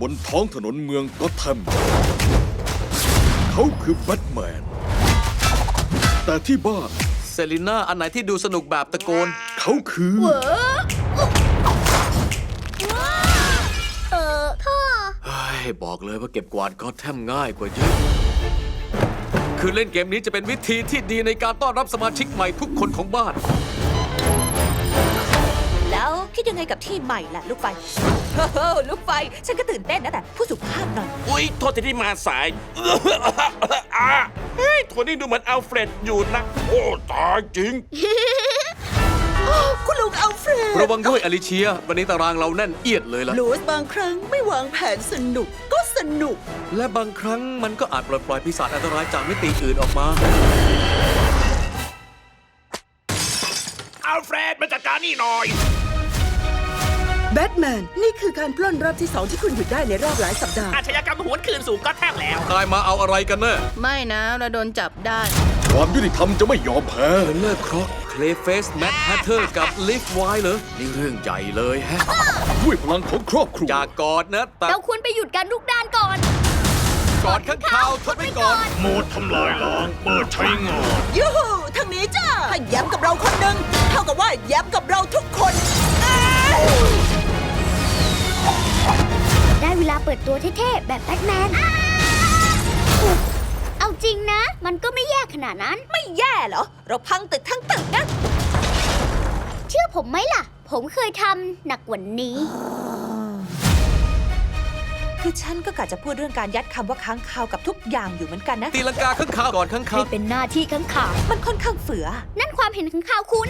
บนท้องถนนเมืองก็อตแทมเขาคือแบทแมน แต่ที่บ้านเซรีน่าอันไหนที่ดูสนุกแบบตะโกน เขาคือ เออพ่อ เฮ้ย บอกเลยว่าเก็บกวาดก็แทมง่ายกว่าเยอะ คือเล่นเกมนี้จะเป็นวิธีที่ดีในการต้อนรับสมาชิกใหม่ทุกคนของบ้านแล้วคิด ยังไงกับที่ใหม่ล่ะลูกไฟโอ้โหลูกไฟ ฉันก็ตื่นเต้นนะแต่ผู้สุภาพหน่อย อุ๊ยโทษทีที่มาสาย อะเฮ้ยตัวนี้ดูเหมือนอัลเฟรดอยู่นะ โอ้ตายจริง คุณลุงอัลเฟรดระวังด้วยอลิเชีย วันนี้ตารางเราแน่นเอียดเลยล่ะ ลูสบางครั้งไม่วางแผนสนุกก็สนุก และบางครั้งมันก็อาจปลดปล่อยปีศาจอันตรายจากมิติอื่นออกมา อัลเฟรดมาจัดการนี่หน่อย แบทแมน นี่คือการปล้นรอบที่สองที่คุณหยุดได้ในรอบหลายสัปดาห์ อาชญากรรมหวนคืนสู่ก็แทบแล้วกายมาเอาอะไรกันแน่ไม่นะ เราโดนจับได้ ความยุติธรรมจะไม่ยอมแพ้เทเลอร์คร็อกเคลเฟสแมทแฮทเทอร์กับลิฟไวเหรอนี่เรื่องใหญ่เลยแฮะด้วยพลังของครอบครัว อย่ากอดนะแต่เราควรไปหยุดการลุกดานก่อน กอดข้างข่าวทดไว้ก่อน โหมดทำลายล้างเปิดใช้งาน ยูหูทางนี้จ้าถ้าแย้มกับเราคนหนึ่งเท่ากับว่าแย้มกับ เวลาเปิดตัวเท่ๆ แบบแบทแมน เอาจริงนะ มันก็ไม่แย่ขนาดนั้น ไม่แย่เหรอ เราพังตึกทั้งตึกนะ เชื่อผมไหมล่ะ ผมเคยทำหนักกว่านี้ คือฉันก็กะจะพูดเรื่องการยัดคำว่าค้างคาวกับทุกอย่างอยู่เหมือนกันนะ ตีลังกาข้างข่าวก่อนข้างข่าให้วเป็นหน้าที่ข้างข่าว มันค่อนข้างเฟือ นั่นความเห็นข้างข่าวคุณ